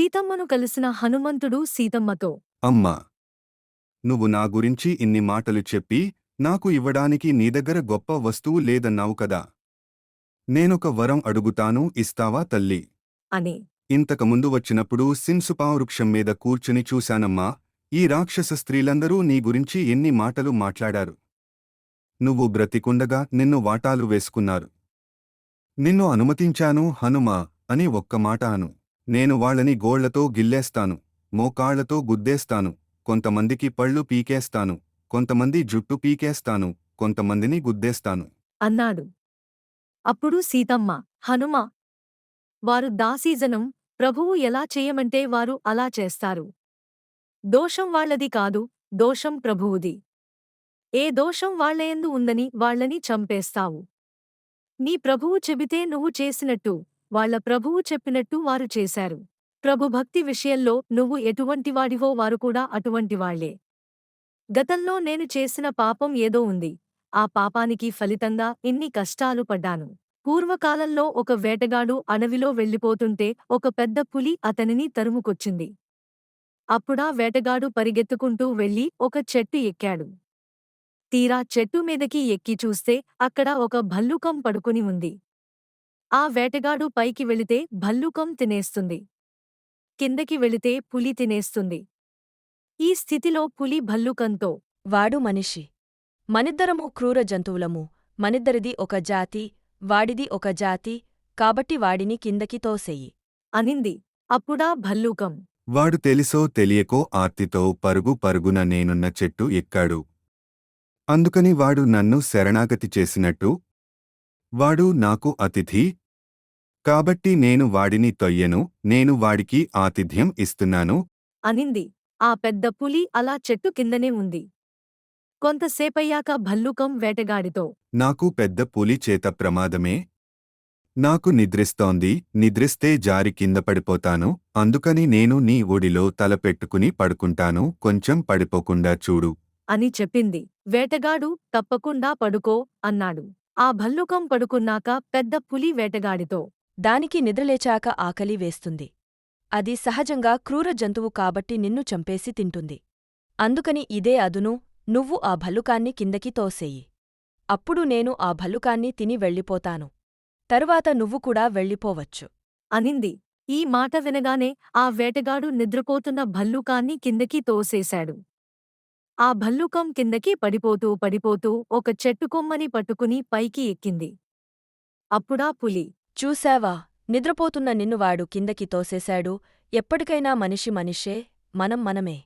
సీతమ్మను కలిసిన హనుమంతుడు సీతమ్మతో అమ్మా నువ్వు నా గురించి ఇన్ని మాటలు చెప్పి నాకు ఇవ్వడానికి నీ దగ్గర గొప్ప వస్తువు లేదన్నావు కదా. నేనొక వరం అడుగుతాను ఇస్తావా తల్లి? అని. ఇంతకుముందు వచ్చినప్పుడు వృక్షం మీద కూర్చుని చూశానమ్మా ఈ రాక్షస స్త్రీలందరూ నీ గురించి ఎన్ని మాటలు మాట్లాడారు. నువ్వు బ్రతికుండగా నిన్ను వాటాలు వేసుకున్నారు. నిన్ను అనుమతించాను హనుమా అని ఒక్క మాట అను. నేను వాళ్ళని గోళ్ళతో గిల్లేస్తాను మోకాళ్ళతో గుద్దేస్తాను కొంతమందికి పళ్ళు పీకేస్తాను కొంతమంది జుట్టు పీకేస్తాను కొంతమందిని గుద్దేస్తాను. అన్నాడు. అప్పుడు సీతమ్మ హనుమ వారు దాసీజనం ప్రభువు ఎలా చేయమంటే వారు అలా చేస్తారు. దోషం వాళ్ళది కాదు దోషం ప్రభువుది. ఏ దోషం వాళ్ళయందు ఉందని వాళ్ళని చంపేస్తావు. నీ ప్రభువు చెబితే నువ్వు చేసినట్టు. వాళ్ళ ప్రభువు చెప్పినట్టు వారు చేశారు. ప్రభుభక్తి విషయంలో నువ్వు ఎటువంటివాడివో వారు కూడా అటువంటివాళ్ళే గతంలో నేను చేసిన పాపం ఏదో ఉంది. ఆ పాపానికి ఫలితంగా ఇన్ని కష్టాలు పడ్డాను. పూర్వకాలంలో ఒక వేటగాడు అడవిలో వెళ్ళిపోతుంటే ఒక పెద్ద పులి అతనిని తరుముకొచ్చింది. అప్పుడా వేటగాడు పరిగెత్తుకుంటూ వెళ్ళి ఒక చెట్టు ఎక్కాడు. తీరా చెట్టు మీదకి ఎక్కి చూస్తే అక్కడ ఒక భల్లుకం పడుకుని ఉంది. ఆ వేటగాడు పైకి వెళితే భల్లూకం తినేస్తుంది. కిందకి వెళితే పులి తినేస్తుంది. ఈ స్థితిలో పులి భల్లూకంతో వాడు మనిషి. మనిద్దరము క్రూర జంతువులము. మనిద్దరిది ఒక జాతి వాడిది ఒక జాతి కాబట్టి వాడిని కిందకి తోసెయ్యి అనింది. అప్పుడా భల్లూకం. వాడు తెలిసో తెలియకో ఆర్తితో పరుగు పరుగున నేనున్న చెట్టు ఎక్కాడు. అందుకని వాడు నన్ను శరణాగతి చేసినట్టు వాడు నాకు అతిథి కాబట్టి నేను వాడిని తొయ్యను నేను వాడికి ఆతిథ్యం ఇస్తున్నాను. అనింది. ఆ పెద్ద పులి అలా చెట్టు కిందనే ఉంది. కొంతసేపయ్యాక భల్లూకం వేటగాడితో నాకు పెద్ద పులి చేత ప్రమాదమే. నాకు నిద్రిస్తోంది నిద్రిస్తే జారి కింద పడిపోతాను అందుకని నేను నీ ఒడిలో తల పెట్టుకుని పడుకుంటాను కొంచెం పడిపోకుండా చూడు. అని చెప్పింది. వేటగాడు తప్పకుండా పడుకో అన్నాడు. ఆ భల్లూకం పడుకున్నాక పెద్ద పులి వేటగాడితో దానికి నిద్రలేచాక ఆకలి వేస్తుంది. అది సహజంగా క్రూర జంతువు కాబట్టి నిన్ను చంపేసి తింటుంది. అందుకని ఇదే అదును నువ్వు ఆ భల్లుకాన్ని కిందకి తోసేయి. అప్పుడు నేను ఆ భల్లుకాన్ని తిని వెళ్ళిపోతాను. తరువాత నువ్వు కూడా వెళ్ళిపోవచ్చు. అనింది. ఈ మాట వినగానే ఆ వేటగాడు నిద్రపోతున్న భల్లూకాన్ని కిందకి తోసేశాడు. ఆ భల్లూకం కిందకి పడిపోతూ పడిపోతూ ఒక చెట్టుకొమ్మని పట్టుకుని పైకి ఎక్కింది. అప్పుడా పులి చూశావా నిద్రపోతున్న నిన్ను వాడు కిందకి తోసేశాడు ఎప్పటికైనా మనిషి మనిషే మనం మనమే.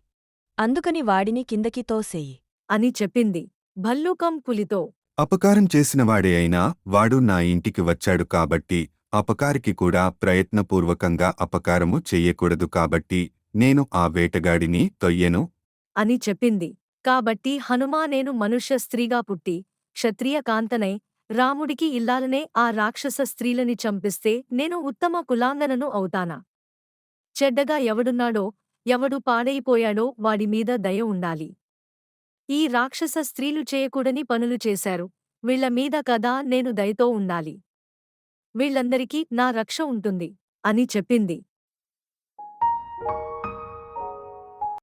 అందుకని వాడిని కిందకి తోసెయ్యి అని చెప్పింది. భల్లూకం పులితో. అపకారం చేసినవాడే అయినా వాడు నా ఇంటికి వచ్చాడు కాబట్టి అపకారికి కూడా ప్రయత్నపూర్వకంగా అపకారము చెయ్యకూడదు కాబట్టి నేను ఆ వేటగాడిని తొయ్యెను. అని చెప్పింది. కాబట్టి హనుమా నేను మనుష్య స్త్రీగా పుట్టి క్షత్రియ కాంతనై రాముడికి ఇల్లాలనే ఆ రాక్షస స్త్రీలని చంపిస్తే నేను ఉత్తమ కులాంగనను అవుతానా? చెడ్డగా ఎవడున్నాడో ఎవడు పాడైపోయాడో వాడి మీద దయ ఉండాలి. ఈ రాక్షస స్త్రీలు చేయకూడని పనులు చేశారు. వీళ్ళ మీద కదా నేను దయతో ఉండాలి. వీళ్ళందరికీ నా రక్ష ఉంటుంది అని చెప్పింది.